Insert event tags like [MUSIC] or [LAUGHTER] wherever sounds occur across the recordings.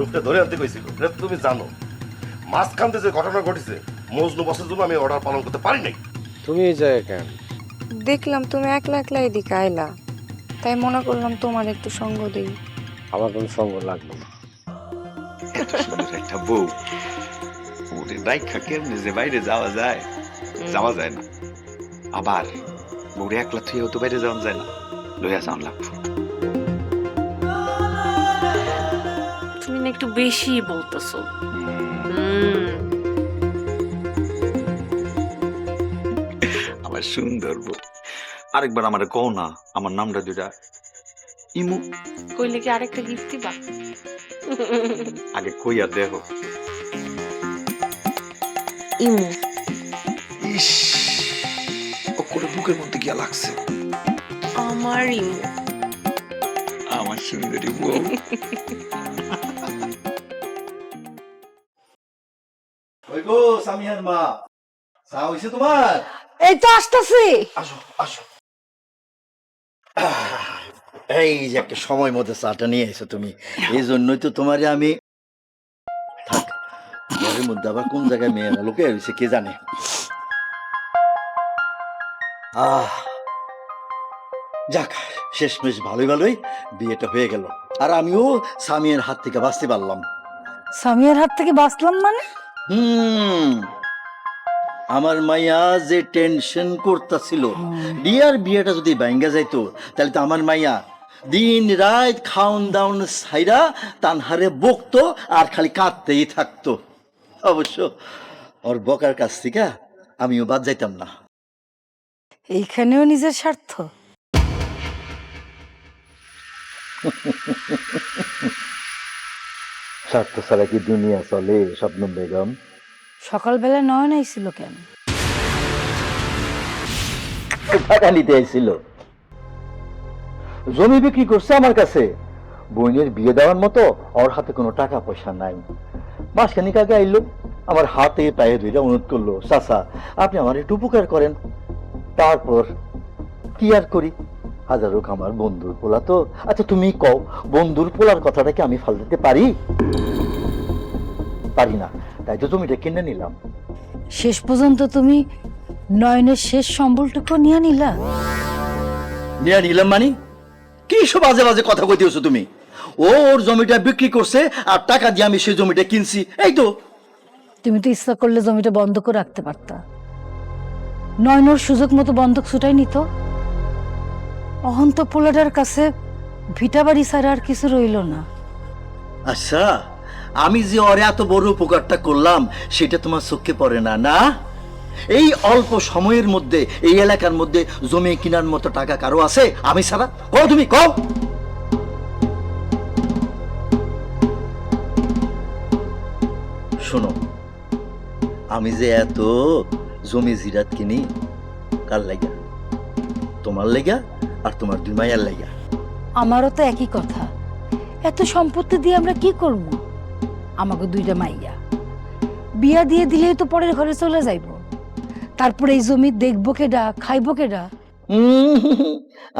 মারুফটা ধরে আনতে কইছিল। এটা তুমি জানো। মাঝখানতে যে ঘটনা ঘটেছে মজনু বছর জন্য আমি অর্ডার পালন করতে পারি নাই। তুমি এই জায়গায় কেন? দেখলাম তুমি একলা একলা এদিকে আইলা। তাই মনে করলাম তোমার একটু সঙ্গ দিই। আমার কোনো সঙ্গ লাগবে না। একটা বউ। ওরে রাইখা কেমনে যে বাইরে যাওয়া যায়? যাওয়া যায় না। আবার বউরে একলা থুয়েও তো বাইরে যাওয়া যায় না। লইয়া যাওয়া লাগবো। একটু বেশি বলতেছো। আমার সুন্দর বউ। আরেকবার আমার কও না আমার নামটা দুটা ইমু। কইলে কি আরেকটা গিফট দিবা? আগে কইয়া দেখো। ইমু। ইস ও করে বুকের মধ্যে গিয়া লাগছে। আমার ইমু। আমার সুন্দরী বউ। [LAUGHS] মা চা হইছে তোমার? এই তো আসতেছি। আসো আসো। এই যে একটা সময় মতো চাটা নিয়ে এসো তুমি। এই জন্যই তো তোমারে আমি থাক ঘরের মধ্যে আবার কোন জায়গায় মেয়েরা লোকে হয়েছে কে জানে। আহ যাক শেষমেশ ভালোই ভালোই বিয়েটা হয়ে গেল। আর আমিও সামিয়ার হাত থেকে বাঁচতে পারলাম। সামিয়ার হাত থেকে বাঁচলাম মানে? হুম। আমার মাইয়া যে টেনশন করতেছিল বিয়ার বিয়েটা যদি ব্যাঙ্গা যাইতো তাহলে তো আমার মাইয়া দিন রাত খাউন দাউন সাইরা তানহারে বকতো আর খালি কাঁদতেই থাকতো। অবশ্য ওর বকার কাছ থেকে আমিও বাদ যাইতাম না। এইখানেও নিজের স্বার্থ? [LAUGHS] স্বার্থ ছাড়া কি দুনিয়া চলে স্বপ্ন বেগম? সকালবেলা নয়ন আইছিল কেন? আইছিল। জমি বিক্রি করছে আমার কাছে। বোনের বিয়ে দেওয়ার মতো ওর হাতে কোনো টাকা পয়সা নাই। মাসখানিক আগে আইলো আমার হাতে পায়ে ধরে অনুরোধ করল চাচা আপনি আমার একটু উপকার করেন। তারপর কি আর করি? হাজার হোক আমার বন্ধুর পোলা তো। আচ্ছা তুমি কও বন্ধুর পোলার কথাটা কি আমি ফাল দিতে পারি? পারি না। তাই তো জমিটা কিনে নিলাম। শেষ পর্যন্ত তুমি নয়নের শেষ সম্বলটুকু নিয়ে নিলা? নিয়ে নিলাম মানে? কি সব বাজে বাজে কথা কই কইতেছো তুমি? ও ওর জমিটা বিক্রি করছে আর টাকা দিয়ে আমি সেই জমিটা কিনছি। এই তো। তুমি তো ইচ্ছা করলে জমিটা বন্ধ করে রাখতে পারতা। নয়নর সুযোগ মতো বন্ধক ছুটাই নিত। অহন্ত পোলাটার কাছে ভিটা বাড়ি ছাড়া আর কিছু রইল না। আচ্ছা আমি যে ওরে এত বড় উপকারটা করলাম, সেটা তোমার চোখে পড়ে না না? এই অল্প সময়ের মধ্যে, এই এলাকার মধ্যে জমি কেনার মতো টাকা কারও আছে? আমি ছাড়া? কও তুমি, কও! শোনো, আমি যে এত জমি জিরাত কিনি, কার লাগা তোমার লেগা আর তোমার দুই মাইয়ার লেগা আমারও তো একই কথা। এত সম্পত্তি দিয়ে আমরা কি করব? আমাকে দুইটা মাইয়া। বিয়া দিয়ে দিলেই তো পরের ঘরে চলে যাইব। তারপরে এই জমি দেখব কেডা খাইবো কেডা?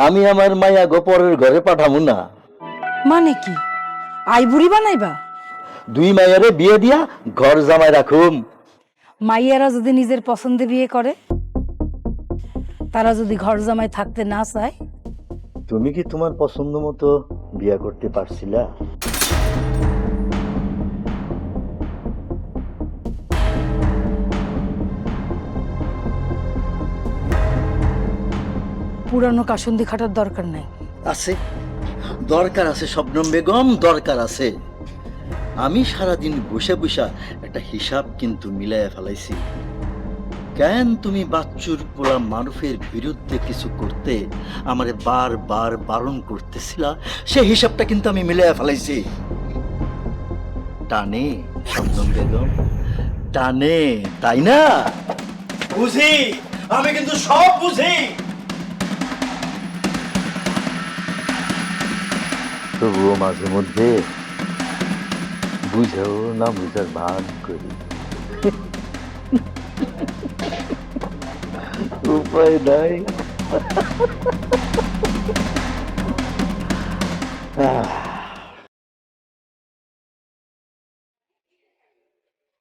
আমি আমার মায়া গোপরের ঘরে পাঠাবো না। মানে কি? আইবুড়ি বানাইবা? দুই মায়ারে বিয়ে দিয়া ঘর জামাই রাখুম। মাইয়ারা যদি নিজের পছন্দে বিয়ে করে তারা যদি ঘর জামাই থাকতে না চায় তুমি কি তোমার পছন্দ মতো বিয়া করতে পারছিলা? পুরানো কাসন্দি খাটার দরকার নাই। আছে। দরকার আছে শবনম বেগম দরকার আছে। আমি সারাদিন বসে বসে একটা হিসাব কিন্তু মিলাই ফেলাইছি। কেন তুমি বাচ্চুর পোলা মারুফের বিরুদ্ধে কিছু করতে আমারে বার বার বারণ করতেছিলা সে হিসাবটা কিন্তু আমি মিলাই ফেলাইছি। টানে শবনম বেগম। টানে তাই না? বুঝি আমি কিন্তু সব বুঝি। তবুও মাঝে মধ্যে বুঝাও না বুঝার ভান করি। উপায় নাই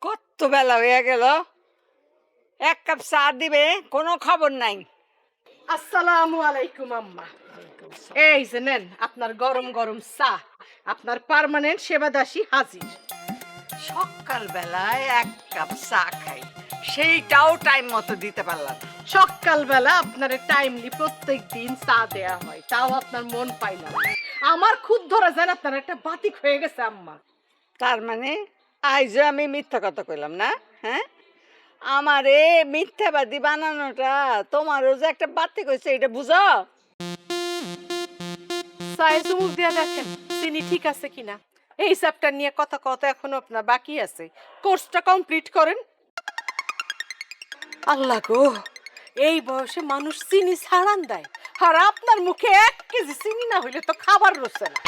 কত বেলা হয়ে গেল? এক কাপ চা দিবে কোনো খবর নাই। আসসালামু আলাইকুম আম্মা। এই যে নেন আপনার গরম গরম চা। আপনার পার্মানেন্ট সেবাদাসী হাজির। সকাল বেলায় এক কাপ চা খাই। সেইটাও টাইম মতো দিতে পারলাম না। সকালবেলা আপনার টাইমলি প্রত্যেক দিন চা দেয়া হয় তাও আপনার মন পাই না। আমার খুদ ধরা যান আপনার একটা বাতিক হয়ে গেছে আম্মা। তার মানে আইজও আমি মিথ্যা কথা কইলাম না হ্যাঁ? আমারে মিথ্যাবাদী বানানোটা তোমারও যে একটা বাতিক হয়েছে এটা বুঝো? চায়ে চুমুক দিয়ে দেখেন চিনি ঠিক আছে কিনা। এই চ্যাপ্টার নিয়ে কথা কথা এখনও আপনার বাকি আছে। কোর্সটা কমপ্লিট করেন। আল্লাহ গো! এই বয়সে মানুষ চিনি ছাড়ান দেয়। আর আপনার মুখে এক কেজি চিনি না হইলে তো খাবার রসে না।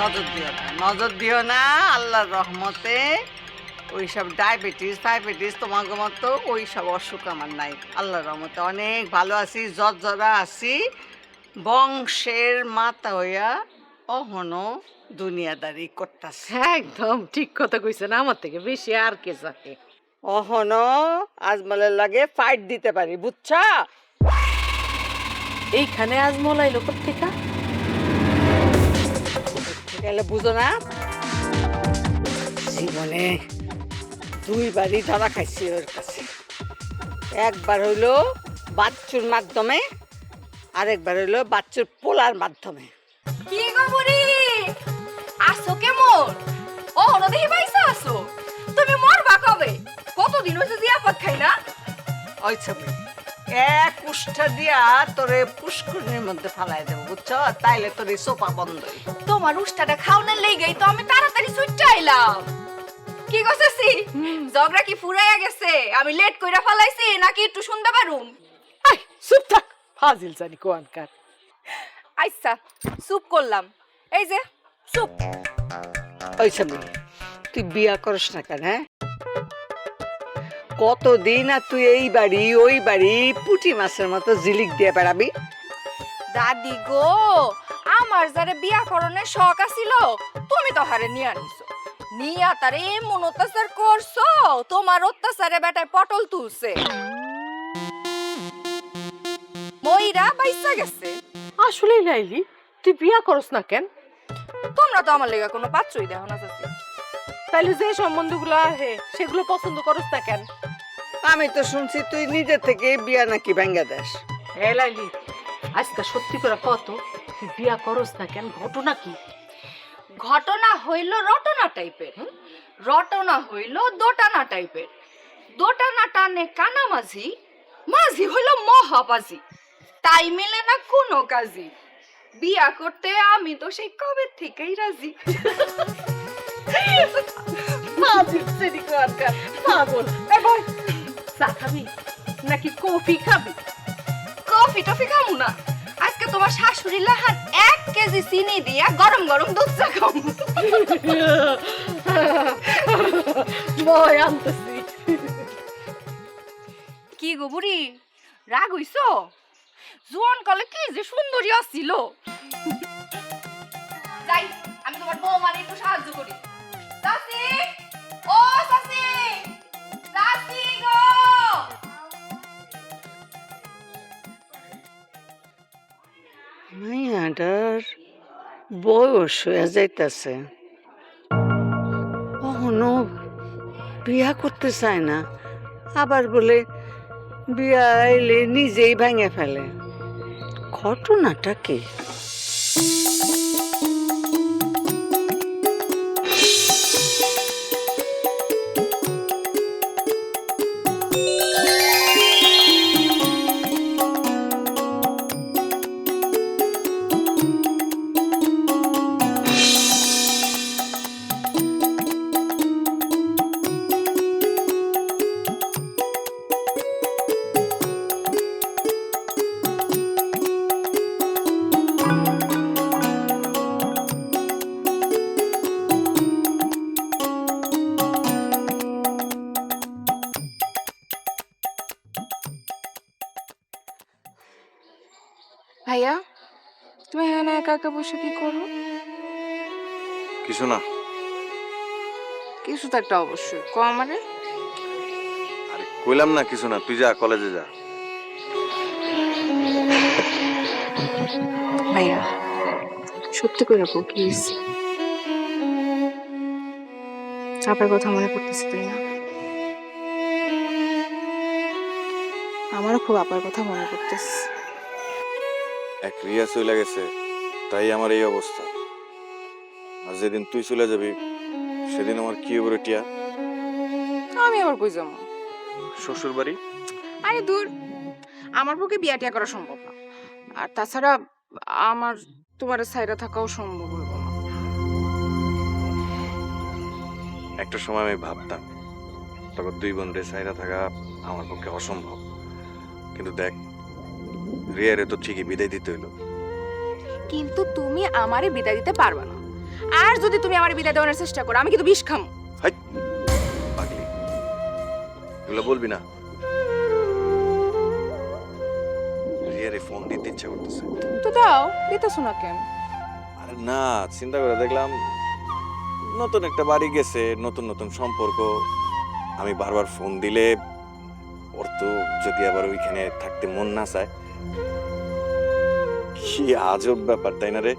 নজর দিও না নজর দিও না আল্লাহর রহমতে ওইসব ডায়াবেটিস ফাইবেটিস তোমাকে মতো ওই সব অসুখ আমার নাই। আল্লাহর রহমতে অনেক ভালো আছি জর্জরা আছি। বংশের মাতা হইয়া অহনো দুনিয়াদারি করতাছে। একদম ঠিক কথা কইছে না আমার থেকে বেশি আর কে জানে। অহনো আজমলের লাগে ফাইট দিতে পারি বুঝছা? এইখানে আজ মোলাই লোক থেকে গেলে বুঝো না। জীবনে দুইবারই ধরা খাইছি ওর কাছে। একবার হইল বাচ্চুর মাধ্যমে আরেকবার হইল বাচ্চুর পোলার মাধ্যমে। কি গো বুড়ি? আসো কেমন? ও হলো দেখি পাইছা? কতদিন হয়েছে জিয়াফত খাই না ওই ছবি। এক উষ্ঠা দিয়া তোরে পুষ্করণীর মধ্যে ফালাই দেবো বুঝছ? তাইলে তোর এই তোমার উষ্টাটা খাওয়ানোর লেগেই তো আমি তাড়াতাড়ি আইলাম। কি জগরা কি ফুরাইয়া গেছে? আমি লেট কইরা ফেলাইছি নাকি একটু শুনতে পারুম? আই চুপ থাক ফাজিল জানি কোয়ানকার আচ্ছা চুপ করলাম। এই যে চুপ। ওই তুই বিয়া করস না কেন হ্যাঁ? কতদিন আর তুই এই বাড়ি ওই বাড়ি পুঁটি মাছের মতো জিলিক দিয়ে বেড়াবি? দাদি গো আমার যারে বিয়া করণের শখ আছিল তুমি তো হারে নিয়ে আনিছো। নিয়া তারে এমন অত্যাচার করছ তোমার অত্যাচারে বেটায় পটল তুলছে। ময়রা বাইসা গেছে। আসলেই লাইলি তুই বিয়া করস না কেন? তোমরা তো আমার লেগা কোনো পাত্রই দেখো না চাচি। তাইলে যে সম্বন্ধগুলো আহে সেগুলো পছন্দ করস না কেন? আমি তো শুনছি তুই নিজে থেকে বিয়া নাকি ভেঙ্গা দেশ হে লাইলি আজকে সত্যি করে কত তুই বিয়া করস না কেন? ঘটনা কি? ঘটনা হইল রটনা টাইপের রটনা হইল দোটানা টাইপের। দোটানা টানে কানা মাঝি মাঝি হইল মহাবাজি। তাই মিলে না কোনো কাজই। বিয়া করতে আমি তো সেই কবে থেকেই রাজি। পাগল। চা খাবি নাকি কফি খাবি? কফি টফি খামু না। আজকে তোমার শাশুড়ি লাহান এক কেজি চিনি দিয়া গরম গরম দুধ চা আনতেছি। কি গো বুড়ি রাগ হইছো? জোয়ান কালে কি যে সুন্দরী আসছিল যাই আমি তোমার বউ মানে একটু সাহায্য করি। চাচি! মাইয়াটার বয়স হয়ে যাইতেছে। কখনো বিয়া করতে চায় না, আবার বলে বিয়া এলে নিজেই ভেঙে ফেলে। ঘটনাটা কি? একা বসে কি করো কিছু না। কিছু তো একটা অবশ্যই। ক আমারে? আরে কইলাম না কিছু না। তুই যা কলেজে যা। ভাইয়া সত্যি করে রাখো প্লিজ আপনার কথা মনে করতেছি তাই না? আমারও খুব আপার কথা মনে পড়তেছে। এক রিয়া চলে গেছে। তাই আমার এই অবস্থা। আর যেদিন তুই চলে যাবি সেদিন আমার কি হবে টিয়া? আমি আবার কই যাব? শ্বশুর বাড়ি আরে দূর আমার পক্ষে বিয়া টিয়া করা সম্ভব না। আর তাছাড়া আমার তোমার সাইরা থাকাও সম্ভব হইব না। একটা সময় আমি ভাবতাম তখন দুই বোনরে সাইরা থাকা আমার পক্ষে অসম্ভব। কিন্তু দেখ রিয়ারে তো ঠিকই বিদায় দিতে হইল। কিন্তু তুমি আমারে বিদায় দিতে পারবে না। আর যদি তুমি আমারে বিদায় দেওয়ার চেষ্টা করো আমি কিন্তু বিষ খাম। পাগলি। এগুলো বলবি না? রিয়ারে ফোন দিতে ইচ্ছা করতেছে। তো দাও দিতেছো না কেন? আরে না চিন্তা করে দেখলাম নতুন একটা বাড়ি গেছে নতুন নতুন সম্পর্ক। আমি বারবার ফোন দিলে ওর তো যদি আবার ওইখানে থাকতে মন না চায় কি আজব ব্যাপার তাই না রে?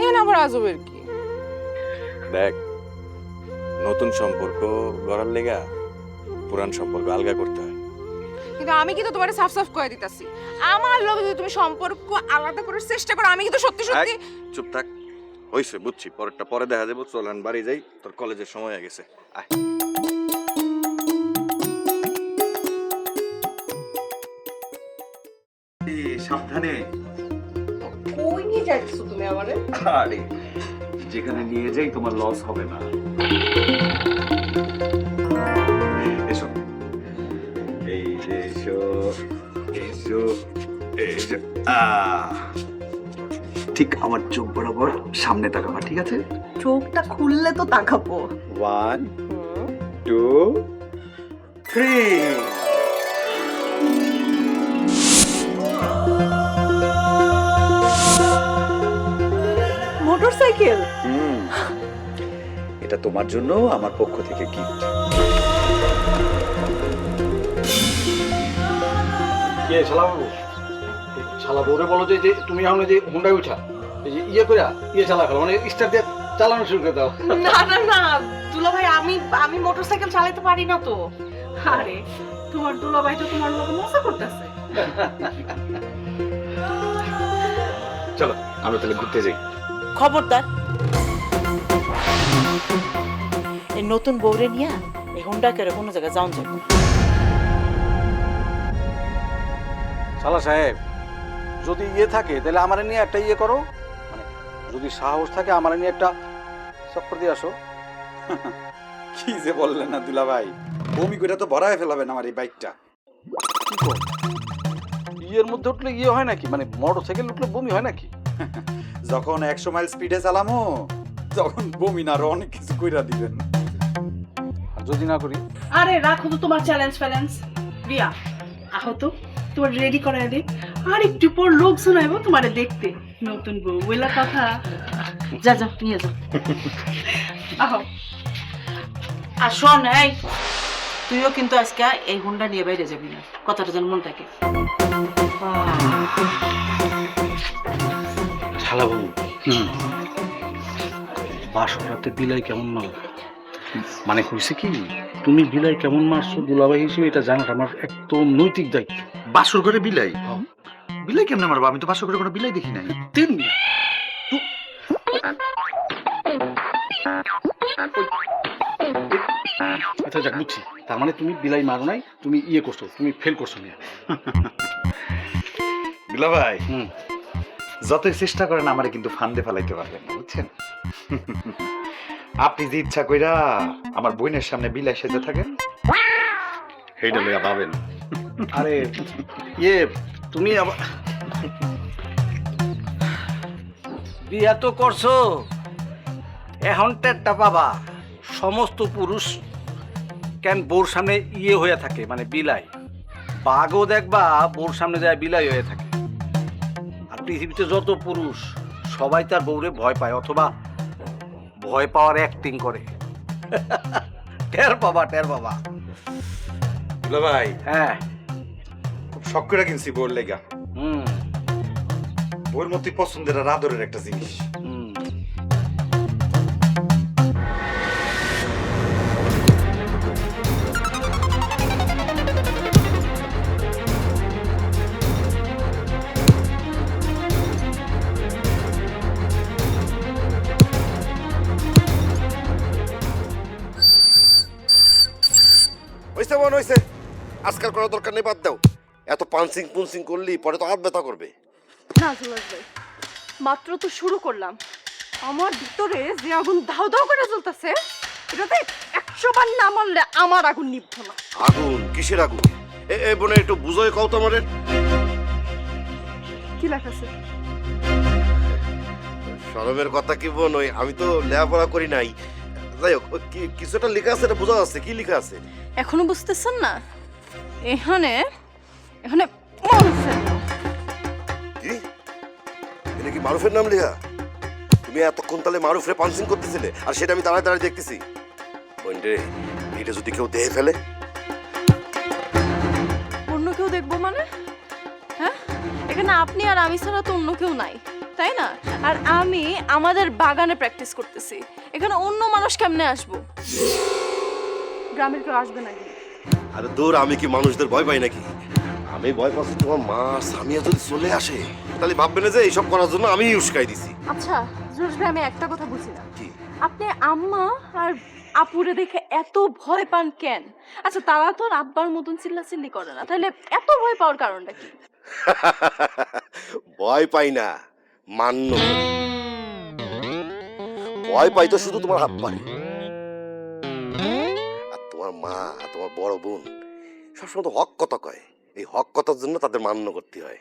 এখানে আবার আজবের কি? দেখ নতুন সম্পর্ক গড়ার লেগা পুরান সম্পর্ক আলগা করতে হয়। কিন্তু আমি কিন্তু তোমার সাফ সাফ করে দিতাছি। আমার লগে যদি তুমি সম্পর্ক আলাদা করার চেষ্টা করো আমি কিন্তু সত্যি সত্যি চুপ থাক। হইছে বুঝছি। পরেরটা পরে দেখা যাব চল আমি বাড়ি যাই। তোর কলেজের সময় হয়ে গেছে। আয়। সাবধানে। যাচ্ছো তুমি আমারে। আরে যেখানে নিয়ে যাই তোমার লস হবে না। এসো। এই যে এসো এসো এসো। ঠিক আমার চোখ বরাবর সামনে তাকাবা ঠিক আছে? চোখটা খুললে তো তাকাবো। One two three motorcycle. এটা তোমার জন্য আমার পক্ষ থেকে গিফট কে শালা বাবু শালা বউরে বলো যে তুমি এখন যে হুন্ডায় উঠা এই যে ইয়ে করে ইয়ে চালা মানে স্টার দিয়ে চালানো শুরু করে দাও। না না না দুলা ভাই আমি আমি মোটরসাইকেল চালাতে পারি না তো। আরে তোমার দুলা ভাই তো তোমার লগে মজা করতেছে। চলো আমরা তাহলে ঘুরতে যাই। খবরদার। এই নতুন বউরে নিয়া এই হুন্ডা করে কোনো জায়গায় যাওন যাবে। শালা সাহেব, যদি ইয়ে থাকে, তাহলে আমার নিয়ে একটা ইয়ে করো। মানে যদি সাহস থাকে, আমার নিয়ে একটা চক্কর দিয়ে আসো। [LAUGHS] কি যে বললেন না দুলা ভাই বমি করে তো ভরায় ফেলাবেন আমার এই বাইকটা। ইয়ের মধ্যে উঠলে ইয়ে হয় নাকি? মানে মোটর সাইকেল উঠলে বমি হয় নাকি? [LAUGHS] যখন একশো মাইল স্পিডে চালামো তখন বমি না আরও অনেক কিছু কইরা দিবেন। আর যদি না করি? আরে রাখো তো তোমার চ্যালেঞ্জ ফ্যালেঞ্জ রিয়া আহো তো তোমার রেডি করায় দে। আর একটু পর লোক শোনাইবো তোমারে দেখতে। নতুন বউ বইলা কথা? যা যা নিয়ে যাও আহো। আর শোন এই তুইও কিন্তু আজকে এই হুন্ডা নিয়ে বাইরে যাবি না। কথাটা যেন মন থাকে শালা বাবু বাসর রাতে বিলাই কেমন মার মানে হয়েছে কি তুমি বিলাই কেমন মারছো দুলাভাই হিসেবে এটা জানাটা আমার একদম নৈতিক দায়িত্ব। বাসর করে বিলাই? বিলাই কেমন মারবো? আমি তো বাসর করে কোনো বিলাই দেখি নাই। তিন আচ্ছা যাক বুঝছি। তার মানে তুমি বিলাই মারো নাই তুমি ইয়ে করছ তুমি ফেল করছ না দুলা ভাই হুম। যতই চেষ্টা করেন আমারে কিন্তু ফান্দে ফেলাইতে পারবেন না বুঝছেন? আপনি যে ইচ্ছা কইরা আমার বোনের সামনে বিলাই সেজে থাকেন সেইটা লইয়া পাবেন আরে ইয়ে তুমি বিয়া তো করছ এখন টেরটা পাবা। সমস্ত পুরুষ কেন বোর সামনে ইয়ে হয়ে থাকে মানে বিলাই। বাঘও দেখবা বোর সামনে যায় বিলাই হয়ে থাকে। পৃথিবীতে যত পুরুষ সবাই তার বউরে ভয় পায় অথবা ভয় পাওয়ার অ্যাক্টিং করে। টের বাবা টের বাবা। দুলা ভাই হ্যাঁ। খুব শখ করে কিনছি বউর লেগা। হুম। বউর মধ্যে পছন্দের আর আদরের একটা জিনিস। হুম। আজকাল করার দরকার নেই বাদ দাও। এত পানসিং পুনসিং করলি পরে তো হাত ব্যথা করবে। না জুলাস ভাই মাত্র তো শুরু করলাম। আমার ভিতরে যে আগুন দাও দাও করে জ্বলতেছে এটাতে একশো বার না মারলে আমার আগুন নিভব না। আগুন? কিসের আগুন? এ এ বোনে একটু বুঝোয় কও তো আমারে। কি লেখাছে শরমের কথা কি বোন ওই আমি তো লেখাপড়া করি নাই। যাই হোক ওই কি- কিছু একটা লেখা আছে এটা বোঝা যাচ্ছে কি লেখা আছে? এখনও বুঝতেছেন না? এখানে এখানে মানুষের কি? এটা কি মারুফের নাম লেখা? তুমি এতক্ষণ তাহলে মারুফরে পানসিং করতেছিলে আর সেটা আমি দাঁড়ায় দাঁড়ায় দেখতেছি। এটা যদি কেউ দেখে ফেলে। অন্য কেউ দেখব মানে? হ্যাঁ? এখানে আপনি আর আমি ছাড়া তো অন্য কেউ নাই তাই না? আর আমি আমাদের বাগানে প্র্যাকটিস করতেছি। এখানে অন্য মানুষ কেমনে আসব? গ্রামের কেউ আসবে নাকি আরে দূর আমি কি মানুষদের ভয় পাই নাকি? আমি ভয় পাচ্ছি তোমার মা সামিয়া যদি চলে আসে তাহলে ভাববে না যে এইসব করার জন্য আমি উস্কাই দিছি। আচ্ছা জোশ ভাই আমি একটা কথা বুঝি না। কি? আপনি আম্মা আর আপুরে দেখে এত ভয় পান কেন? আচ্ছা তারা তো আর আব্বার মতন চিল্লাচিল্লি করে না তাহলে এত ভয় পাওয়ার কারণটা কি? [LAUGHS] ভয় পাই না মান্য ভয় পাই তো শুধু তোমার আর তোমার মা তোমার বড় বোন সবসময় তো হক কথা কয়। এই হক কথার জন্য তাদের মান্য করতে হয়।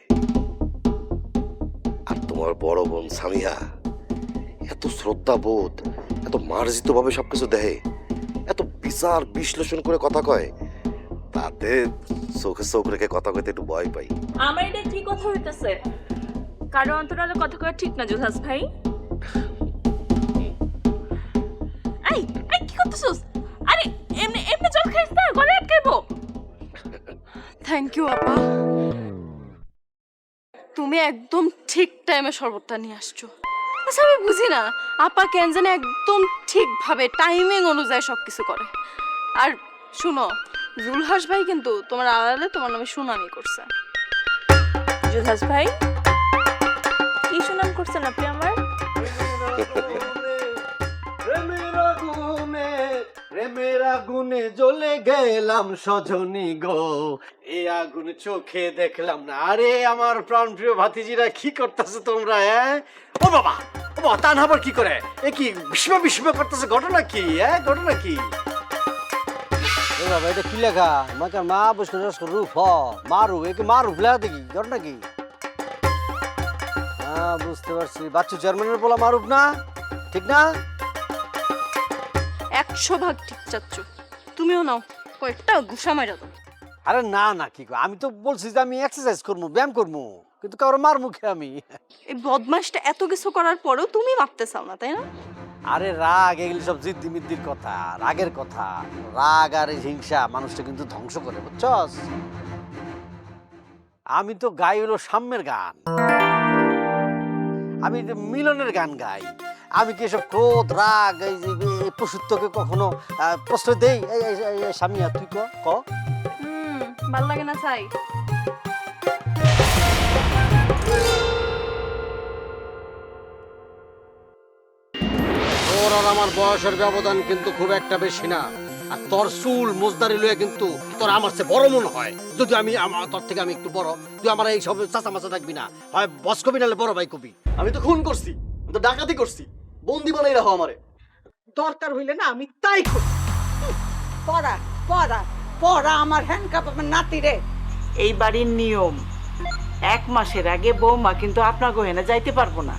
আর তোমার বড় বোন সামিয়া এত শ্রদ্ধা বোধ এত মার্জিত ভাবে সবকিছু দেয় এত বিচার বিশ্লেষণ করে কথা কয় তাতে চোখে চোখ রেখে কথা কইতে একটু ভয় পাই। আমার এটা কি কথা হইতেছে। কারও অন্তরালে কথা কয়া ঠিক না জোহাস ভাই? [LAUGHS] এই এই কি করতেছস? থ্যাংক ইউ আপা। তুমি একদম ঠিক টাইমে শরবতটা নিয়ে আসছো। আচ্ছা আমি বুঝি না, আপা কেন জানে একদম ঠিকভাবে টাইমিং অনুযায়ী সব কিছু করে। আর শুনো, জুলহাস ভাই কিন্তু তোমার আড়ালে তোমার নামে সুনামি করছে। জুলহাস ভাই? কি সুনাম করছেন আপনি আমার? [LAUGHS] প্রেমের আগুনে জ্বলে গেলাম সজনী গো। এই আগুন চোখে দেখলাম না। আরে, আমার প্রাণ প্রিয় ভাতিজিরা কি করতেছে তোমরা হ্যাঁ? ও বাবা ও বাবা, তান আবার কি করে? এ কি বিস্ম বিস্ম করতেছে, ঘটনা কি হ্যাঁ? ঘটনা কি? এ বাবা, এটা কি লেখা? আমাকে মা বসে রূপ হ মারু একে মারু লেখা দেখি, ঘটনা কি? হ্যাঁ বুঝতে পারছি। বাচ্চু চেয়ারম্যানের বলা মারুফ না, ঠিক না? একশো ভাগ ঠিক চাচ্ছ। তুমিও নাও কয়েকটা ঘুষা মারা দাও। আরে না না কি কয়, আমি তো বলছি যে আমি এক্সারসাইজ করব ব্যায়াম করব কিন্তু কারও মার মুখে আমি? এই বদমাশটা এত কিছু করার পরেও তুমি মারতে চাও না তাই না? আরে রাগ এগুলি সব জিদ্দি মিদ্দির কথা রাগের কথা। রাগ আর এই হিংসা মানুষটা কিন্তু ধ্বংস করে বুঝছস? আমি তো গাই হলো সাম্যের গান। আমি যে মিলনের গান গাই। আমি কি এসব ক্রোধ রাগ এই যে পশুত্বকে কখনো প্রশ্রয় দেই? সামিয়া তুই ক ক? ভালো লাগে না চাই। তোর আর আমার বয়সের ব্যবধান কিন্তু খুব একটা বেশি না। আর তোর চুল মোজদারি লয়ে কিন্তু তোর আমার চেয়ে বড় মনে হয়। যদি আমি আমার তোর থেকে আমি একটু বড় তুই আমার এই সব চাচা মাচা থাকবি না। হয় বস কবি নাহলে বড় ভাই কবি। আমি তো খুন করছি আমি তো ডাকাতি করছি। বন্দি বানাই রাখো আমারে। দরকার হইলে না আমি তাই করি। পড়া পড়া পড়া আমার হ্যান্ডকাপ আমার নাতি রে। এই বাড়ির নিয়ম এক মাসের আগে বৌমা কিন্তু আপনার গহেনা যাইতে পারব না।